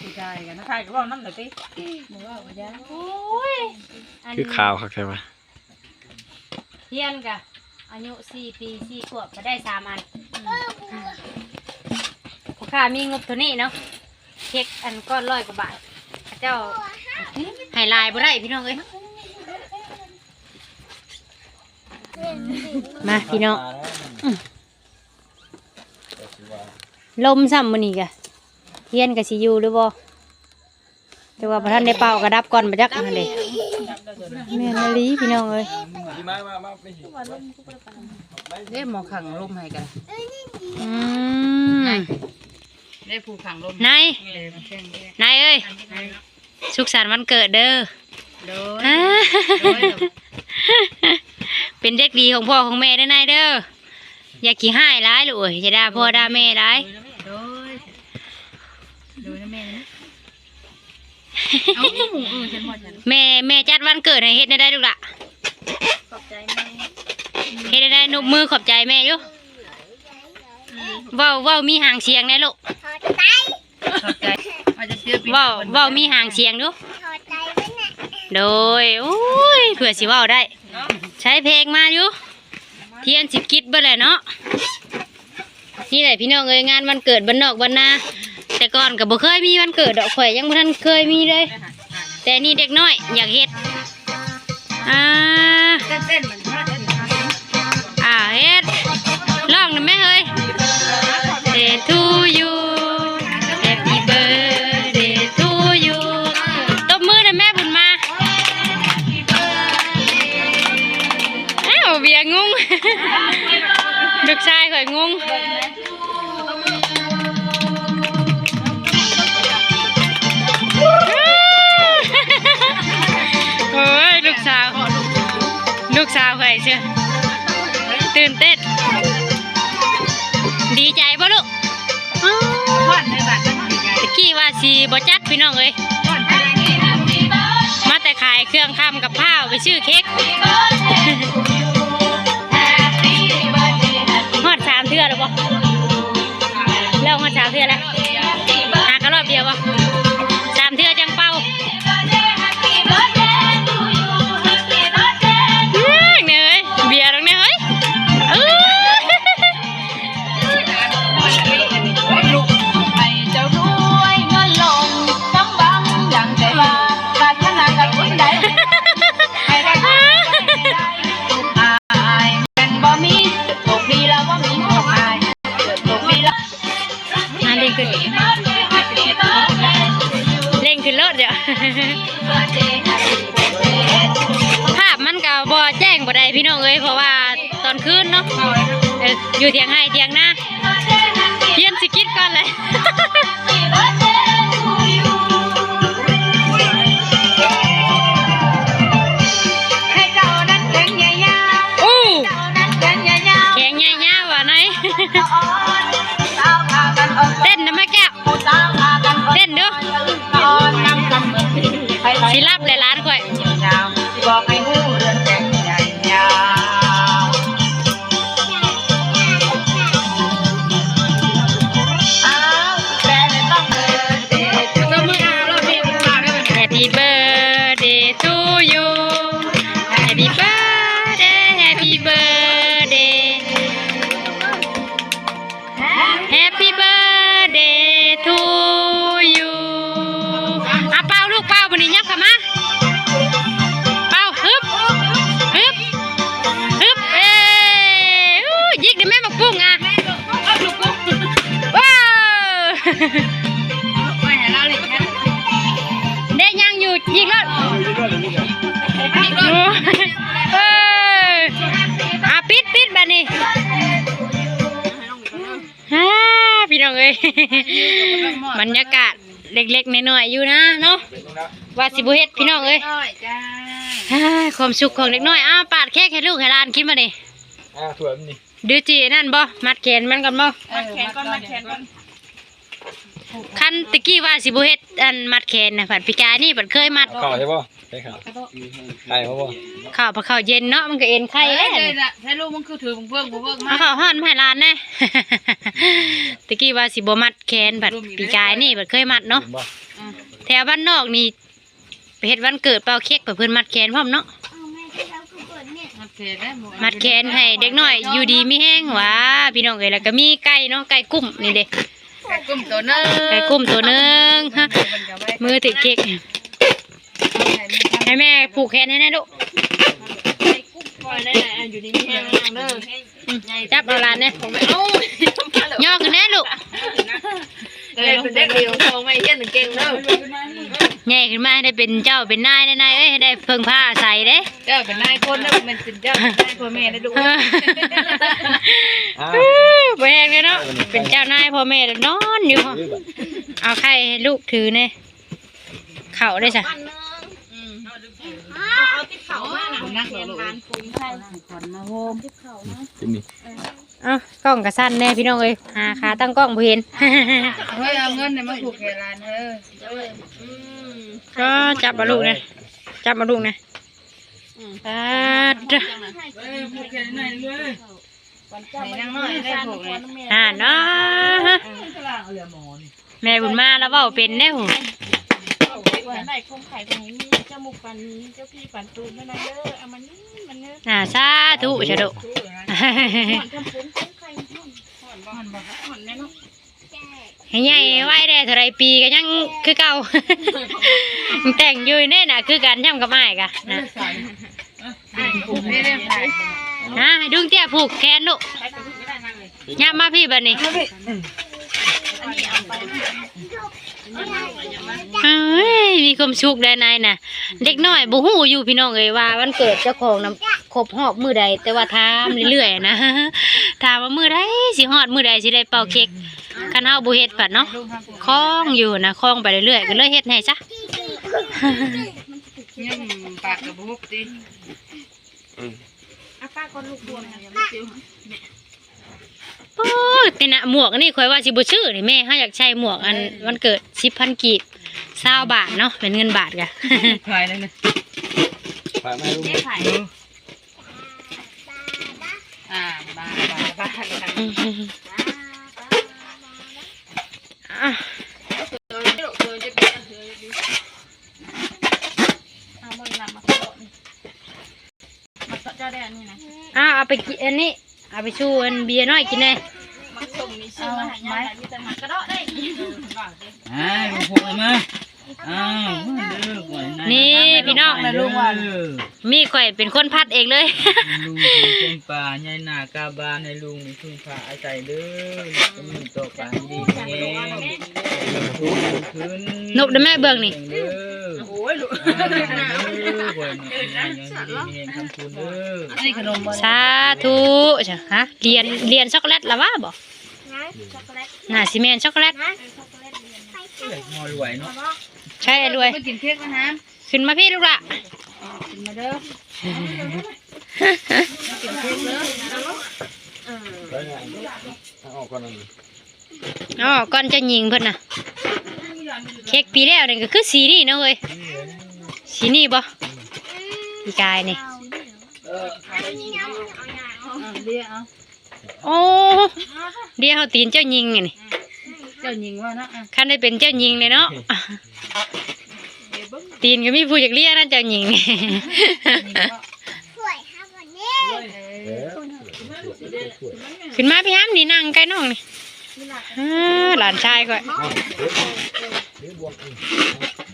ผู้ชายกันนะชายก็บอกน้ำหน่อยสิบ่ว่าบ่ได้โอ้ยอันคือข่าวครับใช่ปะเทียนกะอายุสี่ปีสี่ขวบก็ได้สามอันพ่อค้ามีงบเท่านี้เนาะเค้กอันก้อนร้อยกว่าบาทพระเจ้าให้ลายบ่ได้พี่น้องเอ้ยมาพี่น้อง ลมซ้ำมื้อนี้กะ ทียนกะสิอยู่หรือบ่แต่ว่าพระท่านได้เป่ากระดับก่อนมาจักนั่นเด้แม่นอีหลีพี่น้องเอ้ยเด้หมอขังลมให้กันอืมได้ผู้ขังลมนายเลยมาแข่งด้วยนายเอ้ยสุขสันต์วันเกิดเด้อโดยอ่าโดยเป็นเด็กดีของพ่อของแม่เด้อนายเด้ออย่าขี้ห้ายร้ายลูกเอ้ยอย่าด่าพ่อด่าแม่ร้ายโดยโดยนะแม่นะ เอาหมูเออฉันหมดฉันแม่แม่จัดวันเกิดให้เฮ็ดได้ได้ลูกละขอบใจแม่เฮ็ดได้ได้นุบมือขอบใจแม่อยู่เว้าเว้ามีหางเสียงแน่ลูกขอบใจขอบใจว่าจะเชื่อปีเว้าเว้ามีหางเสียงดูขอบใจไว้น่ะโดยโอ้ยเผื่อสิเว้าได้ ใช้เพลงมาอยู่เทียนสิกิดเบ่แหละเนาะนี่แหละพี่น้องเอ้ยงานวันเกิดบ้านนอกบ้านนาแต่ ก่อนก็บ่เคยมีวันเกิดดอกข่อยยังบ่ทันเคยมีเลย แต่นี่เด็กน้อย อยากเฮ็ดอ่าเต้นเต้นเหมือนว่าเต้นอ่าเฮ็ดร้องหน่อยแม่เฮ้ย Day to you Happy birthday to you ตบมือหน่อยแม่บุญมาอ้าวเบียงง ลูกชายข่อยงงโลูกสาวข่อยเชื่อตื่นเต้น ดีใจบ่ลูกอ้าววันในบ้านก็ดีใจตะกี้ว่าสีบ่จัดพี่น้องเอ้ยมาแต่ขายเครื่องทำกับข้าวไปชื่อเค้กฮอดสามเทื่อแล้วบ่าแล้วฮอดสามเทื่อแล้วหากระรอบเดียวบ่ส แจ้งบ่ได้พี่น้องเอ้ยเพราะว่าตอนคืนเนาะเอออยู่เถียงให้เถียงหน้าเพียนสิกิดก่อนเลยให้เจ้านั้นแข็งยาวอู้ๆเจ้านั้นแข็งแข็งใหญ่ๆว่ะไหนๆอ่อนสาวพากันอ่อนเต้นนะแม่แก้วเต้นดูอ่อนนำกำมือไปไปสิรับเลยร้านข่อย เอ้ยบรรยากาศเล็กๆน้อยๆอยู่นะเนาะว่าสิบุเฮ็ดพี่น้องเอ้ยน้อยจ้าฮ่าความสุขของเด็กน้อยอ้าวปาดเค้กให้ลูกให้หลานกินมาดิอ่าถั่วมันนี่ดูจีนั่นบ่มัดแขนมันก่อนบ่มัดแขนก่อนมัดแขนก่อนคันตะกี้ว่าสิบุเฮ็ดอันมัดแขนนะผัดพิกายนี่ผัดเคยมัดเข่าใช่ป่ะได้ข่าวไข่เขาบ่ข้าวพอข้าวเย็นเนาะมันก็เอ็นไข่เอ้แล้ยวเลยน่ะให้ลูกมันคือถือเพื่อนเพื่อนมาเอาข้าวห่อนมาให้ร้านแน่ตะกี้ว่าสิบ่มัดแขนบัดปีกายนี่บัดเคยมัดเนาะถึงบ่แถวบ้านนอกนี่ไปเฮ็ดวันเกิดเป่าเค้กกับเพิ่นมัดแขนพร้อมเนาะเอาแม่ที่เราคือเปิดเนี่ยมัดเขตได้หมัดแขนให้เด็กน้อย อยู่ดีมีแห้งหวาพี่น้องเอ้ยแล้วก็มีไก่เนาะไก่กุ้มนี่เด้ไก่กุ้มตัวนึงไก่กุ้มตัวหนึงฮะมือติดเค้ก ให้แม่ผูกแขนให้แน่ลูกปล่อยได้ไหนอยู่ดีมีแห้งเด้ออืมจับเอาหลานเนี่ยเอ้าย่อขึ้นแน่ลูกเลยเป็นเด็กเดียวโตไม่เย็นเก่งเด้อใหญ่ขึ้นมาให้ได้เป็นเจ้าเป็นนายได้นายเอ้ยให้ได้เพิ่งผ้าอาศัยเด้เจ้าเป็นนายคนนะเป็นเป็นเจ้าเป็นนายพ่อแม่ได้ดูอ้าวแบกเลยเนาะเป็นเจ้านายพ่อแม่แล้วนอนอยู่ยืดบ่เอาไข่ให้ลูกถือเนี่ยเข่าได้จ้ะเอาติ๊บ เขามานะนักเหรอลูกกินนี่เอ้ากล้องกระสั้นแน่พี่น้องเอ้ยหาขาตั้งกล้องบ่เห็นเฮ้ยเอาเงินเนี่ยมาผูกแขนร้านเออก็จับมาลูกนะจับมาลูกนะอ่าจ้ะผูกแขนหน่อยเลยให้นั่งน้อยได้ผูกเลยอ่าเนาะแม่บุญมาแล้วเว้าเป็นแน่หู วันไหนคงไข่ตรงนี้มีจมูกปันนี้เจ้าพี่ปันตูนนั่นนะเด้อเอามันนี่มันเนื้ออ่าสาธุชะดุหอนทำปุ้นไข่หอนหอนบ่หอนบ่หอนแน่เนาะให้ใหญ่ไว้ได้เท่าไรปีก็ยังคือเก่า แต่งอยู่แน่น่ะคือกันย่ำกับไม้กะนะผูกไม่ได้ใส่ฮะให้ดุงเตี้ยผูกแขนลูกย่ำมาพี่บัดนี้เอ้ ยมีความสุขได้นายน่ะ เด็กน้อยบ่ฮู้อยู่พี่น้องเอ้ยว่าวันเกิดเจ้าของนํครบรอบมื้อใด แต่ว่าถามเรื่อยๆนะถามว่ามื้อใดสิฮอดมื้อใดสิได้เป่าเค้กคันเฮาบ่เฮ็ดผัดเนาะคล้องอยู่นะคล้องไปเรื่อยๆก็เลยเฮ็ดให้ซะเนี่ยปากกับบุบดิอาป้าคนลูกบวมนะโอ้ย แต่น่ะหมวกอันนี่ข่อยว่าสิบ่ซื้อนี่แม่เฮาอยากใช้หมวกอันวันเกิด10,000กีบ20บาทเนาะเป็นเงินบาทกะ ขายเลยนะฝากแม่ลูกเจ๊ไข่อ่าบ้าบ้าบ้าอะเอามือหลับมาโตนี่มาโตเจ้าได้อันนี้นะ อะเอาไปกินอันนี้เอาไปชูอันเบียร์น้อยกินเลยมาส่งมี ชื่อมาหายายมีแต่หมากระเดาะได้อ่าลูกพวกเอามาอ้าวเด้อก่อนะนี่พี่น้องเด้อมีข่อยเป็นคนพัดเองเลย ลุงคือเส้นป่าใหญ่หน้ากาบานให้ลุงนี่พึ่งพาอาศัยเด้อจะมีต่อไปดีแน่ขึ้นนกเด้อแม่เบิ่งนี่ เด้อโอ้ยลูกอ่าเด้อก่อนยังดีมีแห่งคำคุณเด้อนี่ขนมบอลสาธุจ้ะฮะเรียนเรียนช็อกโกแลตละว่าบ่นะ ช็อกโกแลตน่าสิแม่นช็อกโกแลตนะช็อกโกแลตเรียนไปเอ้ยหมอรวยเนาะใช่รวยไปกินเค้กนะฮะขึ้นมาพี่ลูกละกินมาเด้อแล้วไงเอาออกก่อนนั่นอ๋อก่อนจะยิงเพิ่นน่ะเค้กปีแล้วนี่ก็คือสีนี่เนาะเว้ยสีนี่บ่พี่กายนี่เรียเอา โอ้เดี๋ยวเฮาตีนเจ้ายิงไงนี่เจ้าหญิงว่านะคันได้เป็นเจ้ายิงเลยเนาะตีนก็มีผู้อยากเรียกนะเจ้ายิงนี่สวยครับวันนี้ เอ๊ะขึ้นมาพี่ห้ามนี่นั่งใกล้น้องนี่อ่าหลานชายก่อยเดี๋ยวบวกอีก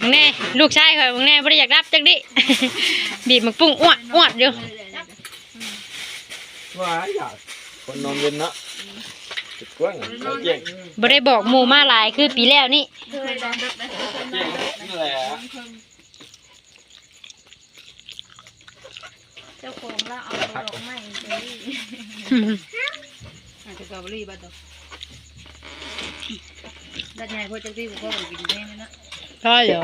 มึงแน่ลูกชายก่อยมึงแน่ไม่ได้อยากรับจักดิ บีบมันปุ้งอ้วดอ้วดอยู่ว้ายอยาก คนนอนเย็นเนาะจุดกว้างเขาเก่งบ่ได้บอกหมู่มาหลายคือปีแล้วนี่เก่งนี่แหละเจ้าของเราเอาดอกไม้เจอรี่อาจจะกาบรีบ้าตัวด้านใหญ่พวกเจ้าที่พวกเรากินแน่นะพอเหรอ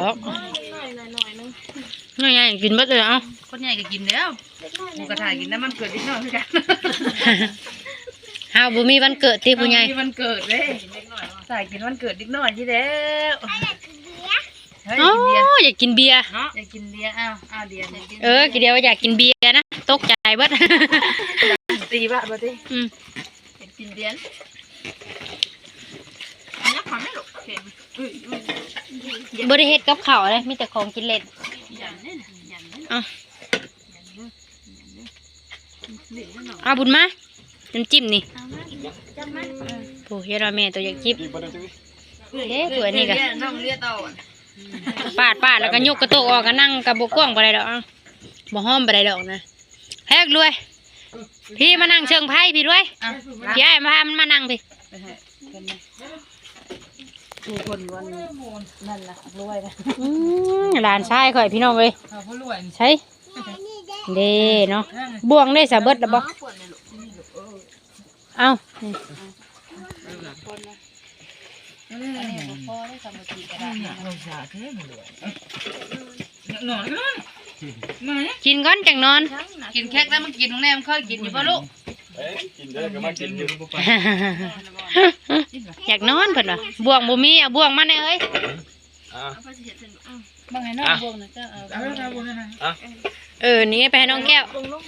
หน่อยหน่อยหน่อยนึงง่ายๆกินเบิดเลยเอ้าคนใหญ่ก็กินแล้วหมูกระทะกินน้ำมันเกิดนิดหน่อยคือกัน เฮาบ่มีวันเกิดที่ผู้ใหญ่วันเกิดเลยใส่กินวันเกิดนิดหน่อยที่แล้วเเฮ้ยอ๋อกินเบียร์อยากกินเบียร์เนาะอยากกินเบียร์อ้าวอ้าวเดียวเนี่ยกินเออกี่เดียวอยากกินเบียร์นะตกใจเบิดตีบะบ่ติอืมอยากกินเบียร์อันนี้ความไม่หลกเข็มบ่ได้เฮ็ดกับข้าวเลยมีแต่ของกินเล่นยันนี่นะยันนี่เอาเอาบุญมา น้ำจิ้มนี่เอามาจับมันโอ้ยายรอแม่ตัวอยากจิ้มดีบ่ได้จุ้ยเด้ตัวนี้ก็เยน้องเลียเต่าอะปาดปาดแล้วก็ยกกระโตกออกก็นั่งกับบกว้างบ่ได้ดอกเอาบ่ห้อมบ่ได้ดอกนะแฮกรวย พี่มานั่งเชิงไพ่พี่รวยอะพี่ไอ้มาพามันมานั่งพี่ไปให้เพิ่นนะดูคนวันนั่นล่ะรวยนะอืมหลานชายข่อยพี่น้องเอ้ยเอาผู้รวยนี่ใช่เด้เนาะบ่วงได้สะเบิดแล้วบ่ เอ้านี่อันนี้บ่พอได้สามัคคีก็ได้เนี่ยเราสาแท้หมดเลยนอนนอนมาเนี่ยกินก่อนจังนอนกินเค้กแล้วมันกินตรงแนมเคยกินอยู่ป่ะลูกเอ้ยกินได้ก็มากินอยู่อยากนอนเพิ่นว่าบ่วงบ่มีเอาบ่วงมาแน่เอ้ยอะบางไงน้องบ่วงนะก็เอาเอาเอาบุญนะเออนี่ไปให้น้องแก้วตาแล้ว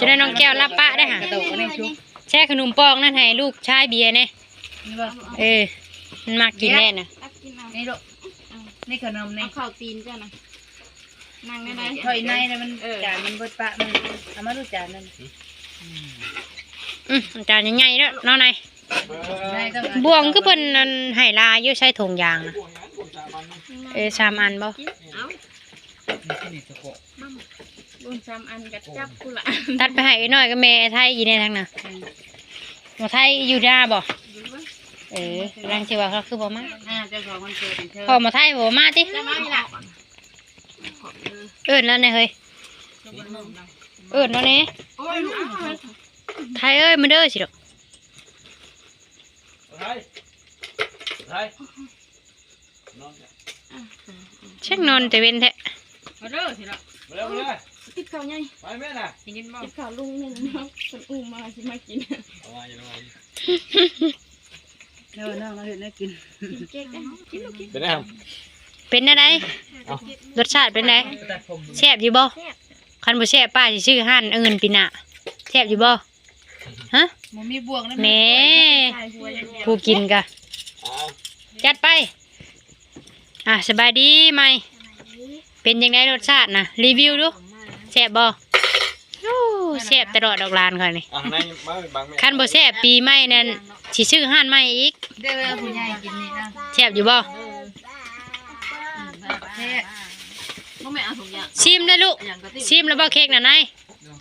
จะได้น้องแก้วรับปะได้หาโตก็ได้ชุบแช่ขนมปองนั่นให้ลูกชายเบียร์แน่นี่บ่เออมันมากินแน่น่ะตักกินเอานี่ลูกนี่ขนมเอานี่ข้าวตีนจ้ะนะนั่งได้ไหมถอยในนะมันจานมันเบิดปะมันเอามาดูจานนั่นอืมจานใหญ่ๆแล้วเนาะนายได้ต้องบ่วงคือเพิ่นนั่นให้ลาอยู่ใช้ถุงยางน่ะเออสามอันบ่ เอานี่นี่สะโพกบุญซ้ำอันกับจับกูละตัดไปให้ไอ้น้อยกับแม่ไทยอยู่ในทางน่ะหมอไทยอยู่หน้าบ่เออกำลังสิว่าเขาคือบ่มาอ่าเจ้าของมันเกิดเธอพอหมอไทยบ่มาติจะมาอีละเอิ้นแล้วเนี่ยเฮ้ยเอิ้นแล้วเนี่ยโอ้ยลูกไทยเอ้ยมาเด้อสิดอกไทยไทยนอนชักนอนแต่เว้นแท้มาเด้อสิละมาเร็วมาเลย ติดข้าวไงไปแม่น่ะกินบ่ติดข้าวลุงหนึ่งเนาะคนอุ้มมาสิมากินเอามาอยู่นอนเด้อน้องเราเห็นได้กินกินเค้กได้กินลูกกินเป็นไงครับเป็นอะไรรสชาติเป็นไงตัดผมแซ่บอยู่บ่คันบ่แซ่บป้าสิชื่อห้านอื่นปีหน้าแซ่บอยู่บ่ฮะมันมีบวกนะแหม่ใส่หัวอย่างเดียวผู้กินกะอ่าจัดไป อะสบายดีไหมเป็นยังไงรสชาตินะรีวิวดูแซ่บบ่โอ้แซ่บตลอดดอกลานค่ะนี่อะในมาบางแม่คันบ่แซ่บปีใหม่นั่นสิซื้อห้านใหม่อีกเด้อผู้ใหญ่กินนี่นะแซ่บอยู่บ่แท้พ่อแม่เอาถุงยางชิมเลยลูกอย่างก็ติชิมแล้วบ่เค้กน่ะนาย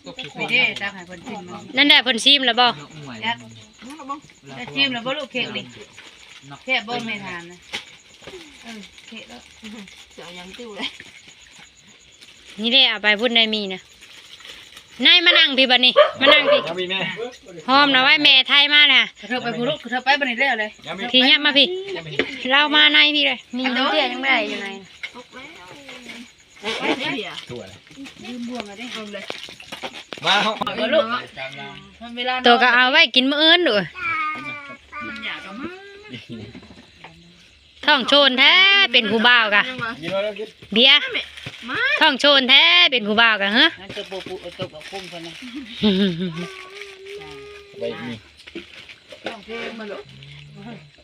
ตกสุไปเด้ตักให้เพิ่นกินมันนั่นได้เพิ่นชิมแล้วบ่หวยจักจะจิ้มแล้วบ่ลูกเค้กนี่แท้บ่ไม่ทานนะเออเค้กแล้วเสียวยังติ้วเลย นี่เด้เอาไปพุ่นได้มีนะนายมานั่งพี่บัดนี้มานั่งพี่ยังมีแม่หอมนะไว้แม่ไทยมาน่ะเธอไปผู้ลูกเธอไปบัดนี้แล้วเลยยังมีพี่เนี้ยมาพี่ยังมีเรามาในพี่เลยมีน้ำเตี้ยยังไม่ได้อยู่ในน่ะตกแล้วไปได้เดียวถั่วเลยยืมบวงอะได้เอาเลยมาเฮาเอาลูกมันเวลาตัวก็เอาไว้กินมื้ออื่นด้วยมันอยากกับมาท้องโชนแท้เป็นผู้บ่าวกะกินแล้วกินเบียร์ ท้องโชนแท้เป็นผู้บ่าวกะฮะนั่นตัวปูปูตัวกับคุ้มคนนะไปนี่ต้องเทมาลูก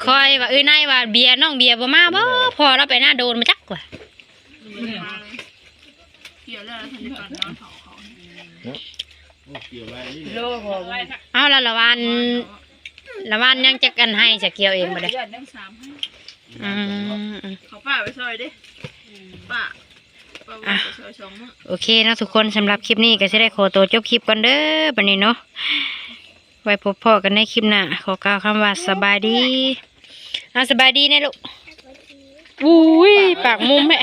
คอยว่าเอ้ยนายว่าเบียร์น้องเบียร์บ่มาบ่พอเราไปหน้าโดนมาจักกว่าเกี่ยวแล้วทันทีก่อนนอนเขาเขาเกี่ยวไว้นี่โลพอไว้เอาละละวันละวันยังจะกันให้จะเกี่ยวเองบ่ได้ยอดยังสามให้อืมเขาป้าไปซอยดิป้าป้าว่าไปซ อยสองมื้อโอเคเนาะทุกคนสำหรับคลิปนี้ก็จะได้ขอตัวจบคลิปก่อนเด้อบันนี้เนาะไว้พบพ่อกันในคลิปหน้าขอกล่าวคำว่าสบายดีอะสบายดีนะลูกอุ้ยปากมุมแม่